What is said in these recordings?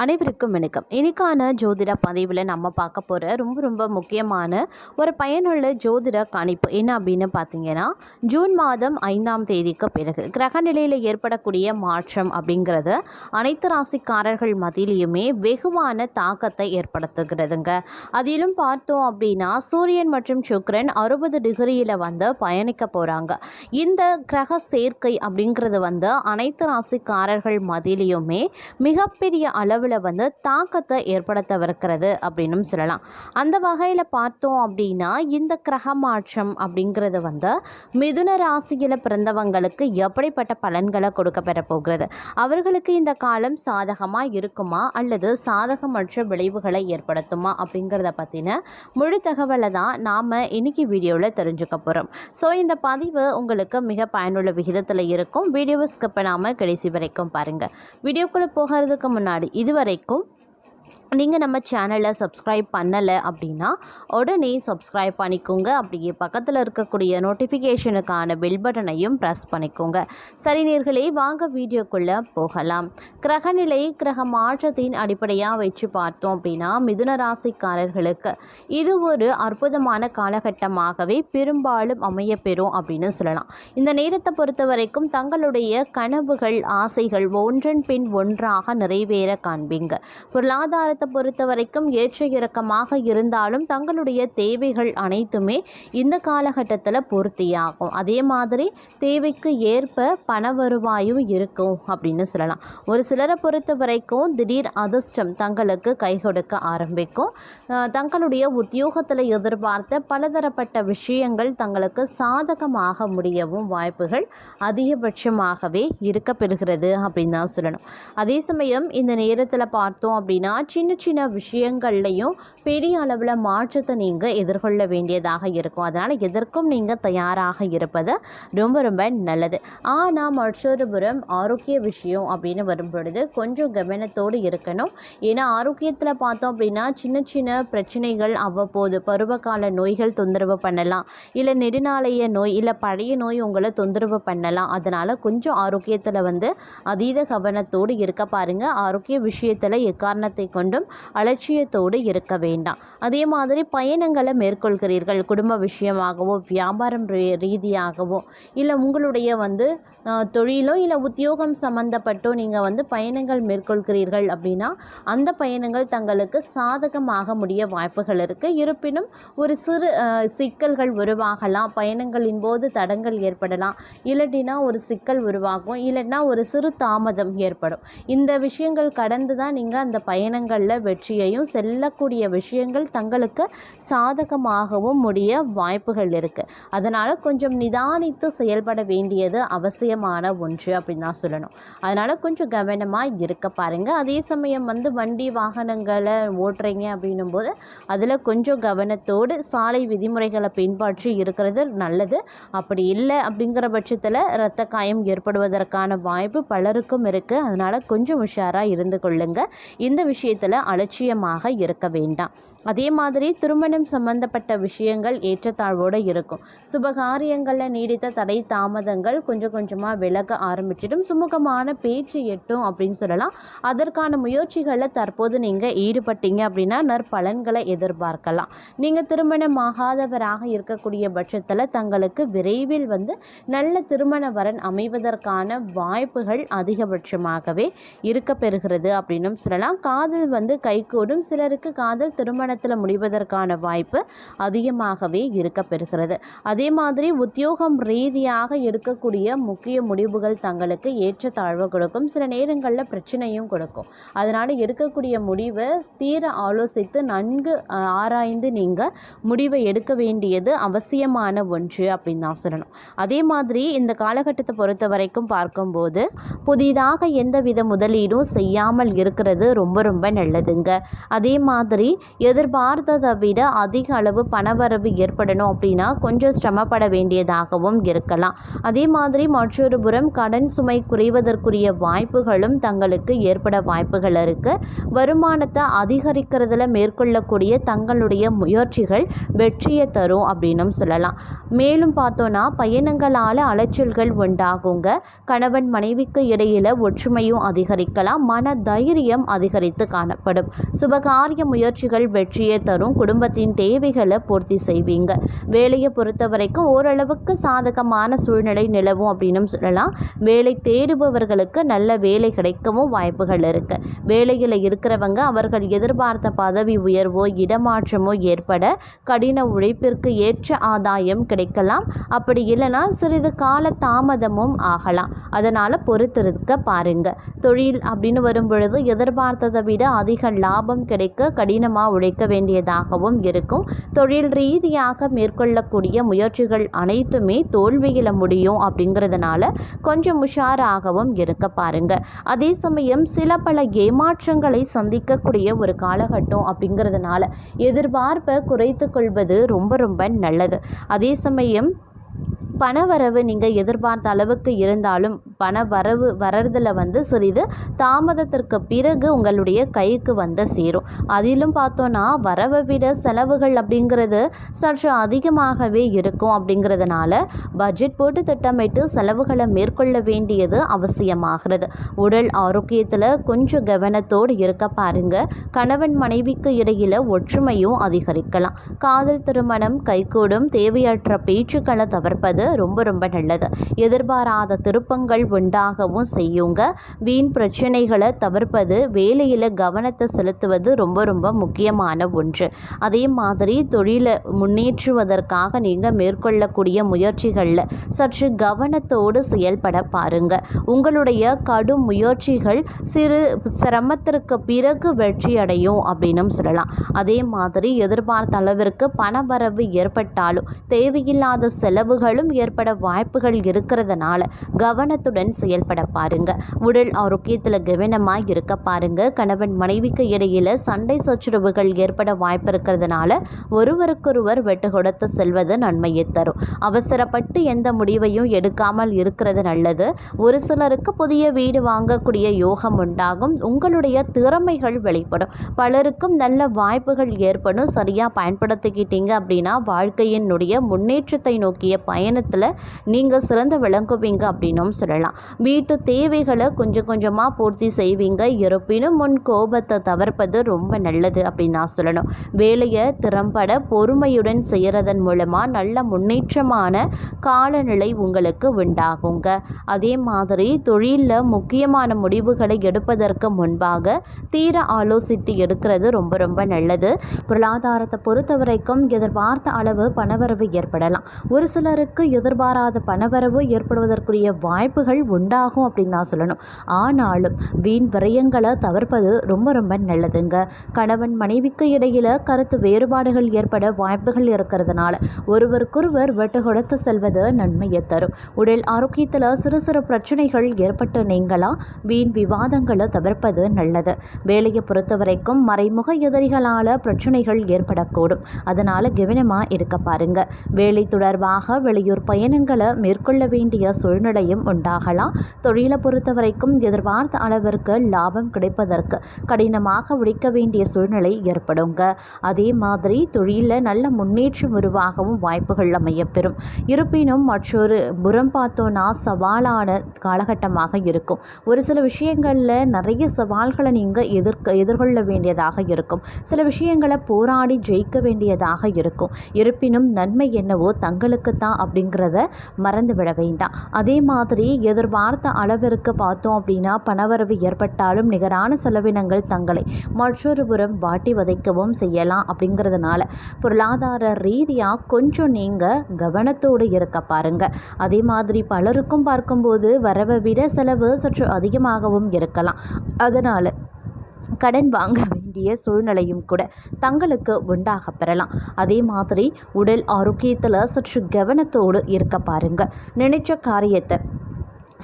அனைவருக்கும் வணக்கம். இன்னைக்கான ஜோதிட பதிவில் நம்ம பார்க்க போகிற ரொம்ப ரொம்ப முக்கியமான ஒரு பயனுள்ள ஜோதிட கணிப்பு என்ன அப்படின்னு பார்த்தீங்கன்னா ஜூன் மாதம் ஐந்தாம் தேதிக்கு பிறகு கிரக நிலையில் ஏற்படக்கூடிய மாற்றம் அப்படிங்கிறது அனைத்து ராசிக்காரர்கள் மத்தியிலையுமே வெகுவான தாக்கத்தை ஏற்படுத்துகிறதுங்க. அதிலும் பார்த்தோம் அப்படின்னா சூரியன் மற்றும் சுக்ரன் அறுபது டிகிரியில் வந்து பயணிக்க போகிறாங்க இந்த கிரக சேர்க்கை அப்படிங்கிறது வந்து அனைத்து ராசிக்காரர்கள் மத்தியிலையுமே மிகப்பெரிய அளவு அளவில் வந்து தாக்கத்தை ஏற்படுத்தவிருக்கிறது அப்படின்னும் சொல்லலாம். அந்த வகையில் பார்த்தோம் அப்படின்னா இந்த கிரக மாற்றம் அப்படிங்கிறது வந்து மிதுன ராசியில் பிறந்தவங்களுக்கு எப்படிப்பட்ட பலன்களை கொடுக்க பெற போகிறது? அவர்களுக்கு இந்த காலம் சாதகமாக இருக்குமா? அல்லது சாதகமற்ற விளைவுகளை ஏற்படுத்துமா? அப்படிங்கிறத பற்றின முழு தகவலை தான் நாம் இன்னைக்கு வீடியோவில் தெரிஞ்சுக்க போகிறோம் ஸோ இந்த பதிவு உங்களுக்கு மிக பயனுள்ள விகிதத்தில் இருக்கும். வீடியோவை ஸ்கிப் பண்ணாமல் கடைசி வரைக்கும் பாருங்கள் வீடியோக்குள்ளே போகிறதுக்கு முன்னாடி இது இதுவரைக்கும் நீங்கள் நம்ம சேனலை சப்ஸ்கிரைப் பண்ணலை அப்படின்னா உடனே சப்ஸ்கிரைப் பண்ணிக்கோங்க. அப்படியே பக்கத்தில் இருக்கக்கூடிய நோட்டிஃபிகேஷனுக்கான பெல் பட்டனையும் ப்ரெஸ் பண்ணிக்கோங்க. சரி நேர்களே வாங்க வீடியோக்குள்ளே போகலாம். கிரகநிலை கிரக மாற்றத்தின் அடிப்படையாக வச்சு பார்த்தோம் அப்படின்னா மிதுன ராசிக்காரர்களுக்கு இது ஒரு அற்புதமான காலகட்டமாகவே பெரும்பாலும் அமையப்பெறும் அப்படின்னு சொல்லலாம். இந்த நேரத்தை பொறுத்த வரைக்கும் தங்களுடைய கனவுகள் ஆசைகள் ஒன்றன் பின் ஒன்றாக நிறைவேற காண்பீங்க. பொருளாதாரத்தை பொறுத்த வரைக்கும் ஏற்ற இறக்கமாக இருந்தாலும் தங்களுடைய தேவைகள் அனைத்துமே இந்த காலகட்டத்தில் பூர்த்தியாகும். அதே மாதிரி தேவைக்கு ஏற்ப பண வருவாயும் இருக்கும் அப்படின்னு சொல்லலாம். ஒரு சிலரை பொறுத்த வரைக்கும் திடீர் அதிர்ஷ்டம் தங்களுக்கு கை கொடுக்க ஆரம்பிக்கும். தங்களுடைய உத்தியோகத்தில் எதிர்பார்த்த பலதரப்பட்ட விஷயங்கள் தங்களுக்கு சாதகமாக முடியவும் வாய்ப்புகள் அதிகபட்சமாகவே இருக்கப்பெறுகிறது அப்படின்னு தான் சொல்லணும். அதே சமயம் இந்த நேரத்தில் பார்த்தோம் அப்படின்னா சின்ன சின்ன சின்ன விஷயங்கள்லையும் பெரிய அளவில் மாற்றத்தை நீங்கள் எதிர்கொள்ள வேண்டியதாக இருக்கும். அதனால் எதற்கும் நீங்கள் தயாராக இருப்பது ரொம்ப ரொம்ப நல்லது. ஆனால் மற்றொரு புறம் ஆரோக்கிய விஷயம் அப்படின்னு வரும் பொழுது கொஞ்சம் கவனத்தோடு இருக்கணும். ஏன்னா ஆரோக்கியத்தில் பார்த்தோம் அப்படின்னா சின்ன சின்ன பிரச்சனைகள் அவ்வப்போது பருவகால நோய்கள் தொந்தரவு பண்ணலாம். இல்லை நெடுநாளைய நோய் இல்லை பழைய நோய் உங்களை தொந்தரவு பண்ணலாம். அதனால் கொஞ்சம் ஆரோக்கியத்தில் வந்து அதீத கவனத்தோடு இருக்க பாருங்கள் ஆரோக்கிய விஷயத்தில் எக்காரணத்தை கொண்டும் அலட்சியத்தோடு இருக்க வேண்டாம். அதே மாதிரி பயணங்களை மேற்கொள்கிறீர்கள் குடும்ப விஷயமாகவோ வியாபாரம் ரீ- ரீதியாகவோ இல்லை உங்களுடைய வந்து தொழிலோ இல்லை உத்தியோகம் சம்மந்தப்பட்டோ நீங்கள் வந்து பயணங்கள் மேற்கொள்கிறீர்கள் அப்படின்னா அந்த பயணங்கள் தங்களுக்கு சாதகமாக முடிய வாய்ப்புகள் இருக்குது இருப்பினும் ஒரு சிறு சிக்கல்கள் உருவாகலாம் பயணங்களின் போது தடங்கள் ஏற்படலாம் இல்லாட்டினா ஒரு சிக்கல் உருவாகும் இல்லைன்னா ஒரு சிறு தாமதம் ஏற்படும். இந்த விஷயங்கள் கடந்து தான் நீங்கள் அந்த பயணங்கள் பயணங்களில் வெற்றியையும் செல்லக்கூடிய விஷயங்கள் தங்களுக்கு சாதகமாகவும் முடிய வாய்ப்புகள் இருக்குது அதனால் கொஞ்சம் நிதானித்து செயல்பட வேண்டியது அவசியமான ஒன்று அப்படின்னு தான் சொல்லணும். அதனால் கொஞ்சம் கவனமாக இருக்க பாருங்கள் அதே சமயம் வந்து வண்டி வாகனங்களை ஓட்டுறீங்க அப்படின்னும் போது அதில் கொஞ்சம் கவனத்தோடு சாலை விதிமுறைகளை பின்பற்றி இருக்கிறது நல்லது. அப்படி இல்லை அப்படிங்கிற பட்சத்தில் இரத்த காயம் ஏற்படுவதற்கான வாய்ப்பு பலருக்கும் இருக்குது அதனால் கொஞ்சம் உஷாராக இருந்து கொள்ளுங்க. இந்த விஷயத்தில் அலட்சியமாக இருக்க வேண்டாம். அதே மாதிரி திருமணம் சம்பந்தப்பட்ட விஷயங்கள் ஏற்றத்தாழ்வோடு இருக்கும். சுபகாரியங்களில் நீடித்த தடை தாமதங்கள் கொஞ்சம் கொஞ்சமாக விலக ஆரம்பிச்சிடும். சுமூகமான பேச்சு எட்டும் அப்படின்னு சொல்லலாம். அதற்கான முயற்சிகளில் தற்போது நீங்கள் ஈடுபட்டீங்க அப்படின்னா நற்பலன்களை எதிர்பார்க்கலாம். நீங்கள் திருமணமாகாதவராக இருக்கக்கூடிய பட்சத்தில் தங்களுக்கு விரைவில் வந்து நல்ல திருமண வரன் அமைவதற்கான வாய்ப்புகள் அதிகபட்சமாகவே இருக்க பெறுகிறது அப்படின்னும் சொல்லலாம். காதல் வந்து வந்து கைகூடும். சிலருக்கு காதல் திருமணத்தில் முடிவதற்கான வாய்ப்பு அதிகமாகவே இருக்க பெறுகிறது அதே மாதிரி உத்தியோகம் ரீதியாக எடுக்கக்கூடிய முக்கிய முடிவுகள் தங்களுக்கு ஏற்ற தாழ்வு கொடுக்கும். சில நேரங்களில் பிரச்சனையும் கொடுக்கும். அதனால் எடுக்கக்கூடிய முடிவை தீர ஆலோசித்து நன்கு ஆராய்ந்து நீங்கள் முடிவை எடுக்க வேண்டியது அவசியமான ஒன்று அப்படின்னு தான் சொல்லணும். அதே மாதிரி இந்த காலகட்டத்தை பொறுத்த வரைக்கும் பார்க்கும்போது புதிதாக எந்தவித முதலீடும் செய்யாமல் இருக்கிறது ரொம்ப ரொம்ப நல்லது. நல்லதுங்க. அதே மாதிரி எதிர்பார்த்ததை விட அதிக அளவு பணவரவு ஏற்படணும் அப்படின்னா கொஞ்சம் சிரமப்பட வேண்டியதாகவும் இருக்கலாம். அதே மாதிரி மற்றொரு புறம் கடன் சுமை குறைவதற்குரிய வாய்ப்புகளும் தங்களுக்கு ஏற்பட வாய்ப்புகள் இருக்கு. வருமானத்தை அதிகரிக்கிறதுல மேற்கொள்ளக்கூடிய தங்களுடைய முயற்சிகள் வெற்றியை தரும் அப்படின்னும் சொல்லலாம். மேலும் பார்த்தோன்னா பயணங்களால் அலைச்சல்கள் உண்டாகுங்க. கணவன் மனைவிக்கு இடையில ஒற்றுமையும் அதிகரிக்கலாம். மன தைரியம் அதிகரித்து காணப்படும் சுபகாரிய முயற்சிகள் வெற்றியை தரும். குடும்பத்தின் தேவைகளை பூர்த்தி செய்வீங்க. வேலையை பொறுத்த வரைக்கும் ஓரளவுக்கு சாதகமான சூழ்நிலை நிலவும் அப்படின்னு சொல்லலாம். வேலை தேடுபவர்களுக்கு நல்ல வேலை கிடைக்கவும் வாய்ப்புகள் இருக்கு. வேலையில் இருக்கிறவங்க அவர்கள் எதிர்பார்த்த பதவி உயர்வோ இடமாற்றமோ ஏற்பட கடின உழைப்பிற்கு ஏற்ற ஆதாயம் கிடைக்கலாம். அப்படி இல்லைன்னா சிறிது கால தாமதமும் ஆகலாம். அதனால் பொறுத்திருக்க பாருங்க. தொழில் அப்படின்னு வரும் பொழுது எதிர்பார்த்ததை விட அதிக லாபம் கிடைக்க கடினமாக உழைக்க வேண்டியதாகவும் இருக்கும். தொழில் ரீதியாக மேற்கொள்ளக்கூடிய முயற்சிகள் அனைத்துமே தோல்வியில் முடியும் அப்படிங்கிறதுனால கொஞ்சம் உஷாராகவும் இருக்க பாருங்க. அதே சமயம் சில பல ஏமாற்றங்களை சந்திக்கக்கூடிய ஒரு காலகட்டம் அப்படிங்கிறதுனால எதிர்பார்ப்பை குறைத்து கொள்வது ரொம்ப ரொம்ப நல்லது. அதே சமயம் பணவரவு நீங்கள் எதிர்பார்த்த அளவுக்கு இருந்தாலும் பண வரவு வரதில் வந்து சிறிது தாமதத்திற்கு பிறகு உங்களுடைய கைக்கு வந்து சேரும். அதிலும் பார்த்தோன்னா வரவை விட செலவுகள் அப்படிங்கிறது சற்று அதிகமாகவே இருக்கும் அப்படிங்கிறதுனால பட்ஜெட் போட்டு திட்டமிட்டு செலவுகளை மேற்கொள்ள வேண்டியது அவசியமாகிறது. உடல் ஆரோக்கியத்தில் கொஞ்சம் கவனத்தோடு இருக்க பாருங்க. கணவன் மனைவிக்கு இடையில் ஒற்றுமையும் அதிகரிக்கலாம். காதல் திருமணம் கைகூடும் தேவையற்ற பேச்சுக்களை தவிர்ப்பது ரொம்ப ரொம்ப நல்லது. எதிர்பாராத திருப்பங்கள் உண்டாகவும் செய்யுங்க. வீண் பிரச்சனைகளை தவிர்ப்பது வேலையில் கவனத்தை செலுத்துவது ரொம்ப ரொம்ப முக்கியமான ஒன்று. அதே மாதிரி தொழிலை முன்னேற்றுவதற்காக நீங்கள் மேற்கொள்ளக்கூடிய முயற்சிகளில் சற்று கவனத்தோடு செயல்பட பாருங்க. உங்களுடைய கடும் முயற்சிகள் சிறு சிரமத்திற்கு பிறகு வெற்றி அடையும் அப்படின்னும் சொல்லலாம். அதே மாதிரி எதிர்பார்த்த அளவிற்கு பணவரவு ஏற்பட்டாலும் தேவையில்லாத செலவுகளும் ஏற்பட வாய்ப்புகள் இருக்கிறதுனால கவனத்துடன் செயல்பட பாருங்க. உடல் ஆரோக்கியத்தில் கவனமாக இருக்க பாருங்க. கணவன் மனைவிக்கு இடையில சண்டை சச்சரவுகள் ஏற்பட வாய்ப்பு இருக்கிறதுனால ஒருவருக்கொருவர் வெட்டு கொடுத்து செல்வது நன்மையை தரும். அவசரப்பட்டு எந்த முடிவையும் எடுக்காமல் இருக்கிறது நல்லது. ஒரு சிலருக்கு புதிய வீடு வாங்கக்கூடிய யோகம் உண்டாகும். உங்களுடைய திறமைகள் வெளிப்படும். பலருக்கும் நல்ல வாய்ப்புகள் ஏற்படும். சரியாக பயன்படுத்திக்கிட்டீங்க அப்படின்னா வாழ்க்கையினுடைய முன்னேற்றத்தை நோக்கிய பயணத்தில் நீங்கள் சிறந்து விளங்குவீங்க அப்படின்னும் சொல்லலாம். வீட்டு தேவைகளை கொஞ்சம் கொஞ்சமாக பூர்த்தி செய்வீங்க. இருப்பினும் முன் கோபத்தை தவிர்ப்பது ரொம்ப நல்லது அப்படின்னு நான் சொல்லணும். வேலையை திறம்பட பொறுமையுடன் செய்கிறதன் மூலமாக நல்ல முன்னேற்றமான காலநிலை உங்களுக்கு உண்டாகுங்க. அதே மாதிரி தொழிலில் முக்கியமான முடிவுகளை எடுப்பதற்கு முன்பாக தீர ஆலோசித்து எடுக்கிறது ரொம்ப ரொம்ப நல்லது. பொருளாதாரத்தை பொறுத்த வரைக்கும் எதிர்பார்த்த அளவு பணவரவு ஏற்படலாம். ஒரு சிலருக்கு எதிர்பாராத பணவரவு ஏற்படுவதற்குரிய வாய்ப்புகள் உண்டாகும் அப்படின்னு தான் சொல்லணும். ஆனாலும் வீண் விரயங்களை தவிர்ப்பது ரொம்ப ரொம்ப நல்லதுங்க. கணவன் மனைவிக்கு இடையில கருத்து வேறுபாடுகள் ஏற்பட வாய்ப்புகள் இருக்கிறதுனால ஒருவருக்கொருவர் வெட்டு கொடுத்து செல்வது நன்மையை தரும். உடல் ஆரோக்கியத்தில் சிறு சிறு பிரச்சனைகள் ஏற்பட்டு நீங்களாம் வீண் விவாதங்களை தவிர்ப்பது நல்லது. வேலையை பொறுத்த வரைக்கும் மறைமுக எதிரிகளால் பிரச்சனைகள் ஏற்படக்கூடும். அதனால் கவனமாக இருக்க பாருங்க. வேலை தொடர்பாக வெளியூர் பயணங்களை மேற்கொள்ள வேண்டிய சூழ்நிலையும் உண்டாகும். ஆகலாம் தொழிலை பொறுத்த வரைக்கும் எதிர்பார்த்த அளவிற்கு லாபம் கிடைப்பதற்கு கடினமாக உழைக்க வேண்டிய சூழ்நிலை ஏற்படுங்க. அதே மாதிரி தொழிலில் நல்ல முன்னேற்றம் உருவாகவும் வாய்ப்புகள் அமையப்பெறும். இருப்பினும் மற்றொரு புறம் பார்த்தோன்னா சவாலான காலகட்டமாக இருக்கும். ஒரு சில விஷயங்களில் நிறைய சவால்களை நீங்கள் எதிர்க்க எதிர்கொள்ள வேண்டியதாக இருக்கும். சில விஷயங்களை போராடி ஜெயிக்க வேண்டியதாக இருக்கும். இருப்பினும் நன்மை என்னவோ தங்களுக்கு தான் அப்படிங்கிறத மறந்து விட வேண்டாம். அதே மாதிரி எதிர்பார்த்த அளவிற்கு பார்த்தோம் அப்படின்னா பணவரவு ஏற்பட்டாலும் நிகரான செலவினங்கள் தங்களை மற்றொரு புறம் வாட்டி வதைக்கவும் செய்யலாம் அப்படிங்கிறதுனால பொருளாதார ரீதியாக கொஞ்சம் நீங்கள் கவனத்தோடு இருக்க பாருங்க. அதே மாதிரி பலருக்கும் பார்க்கும்போது வரவை விட செலவு சற்று அதிகமாகவும் இருக்கலாம். அதனால் கடன் வாங்க வேண்டிய சூழ்நிலையும் கூட தங்களுக்கு உண்டாக பெறலாம். அதே மாதிரி உடல் ஆரோக்கியத்தில் சற்று கவனத்தோடு இருக்க பாருங்க. நினைச்ச காரியத்தை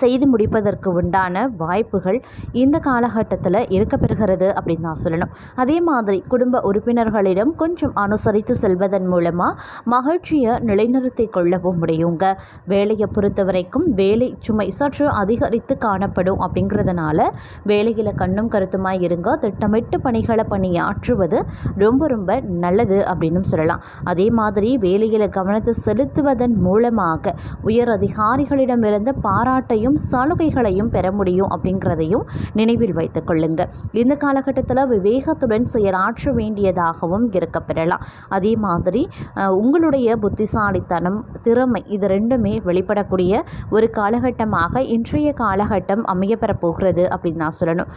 செய்து முடிப்பதற்கு உண்டான வாய்ப்புகள் இந்த காலகட்டத்தில் இருக்க பெறுகிறது அப்படின்னு தான் சொல்லணும். அதே மாதிரி குடும்ப உறுப்பினர்களிடம் கொஞ்சம் அனுசரித்து செல்வதன் மூலமாக மகிழ்ச்சியை நிலைநிறுத்தி கொள்ளவும் முடியுங்க. வேலையை பொறுத்த வரைக்கும் வேலை சுமை சற்று அதிகரித்து காணப்படும் அப்படிங்கிறதுனால வேலையில் கண்ணும் கருத்துமாக இருங்க. திட்டமிட்டு பணிகளை பணியாற்றுவது ரொம்ப ரொம்ப நல்லது அப்படின்னு சொல்லலாம். அதே மாதிரி வேலையில் கவனத்தை செலுத்துவதன் மூலமாக உயர் அதிகாரிகளிடமிருந்து பாராட்டையும் சலுகைகளையும் பெற முடியும் அப்படிங்கிறதையும் நினைவில் வைத்துக் கொள்ளுங்க. இந்த காலகட்டத்தில் விவேகத்துடன் செயலாற்ற வேண்டியதாகவும் இருக்க பெறலாம். அதே மாதிரி உங்களுடைய புத்திசாலித்தனம் திறமை இது ரெண்டுமே வெளிப்படக்கூடிய ஒரு காலகட்டமாக இன்றைய காலகட்டம் அமையப்பெற போகிறது அப்படின்னு நான் சொல்லணும்.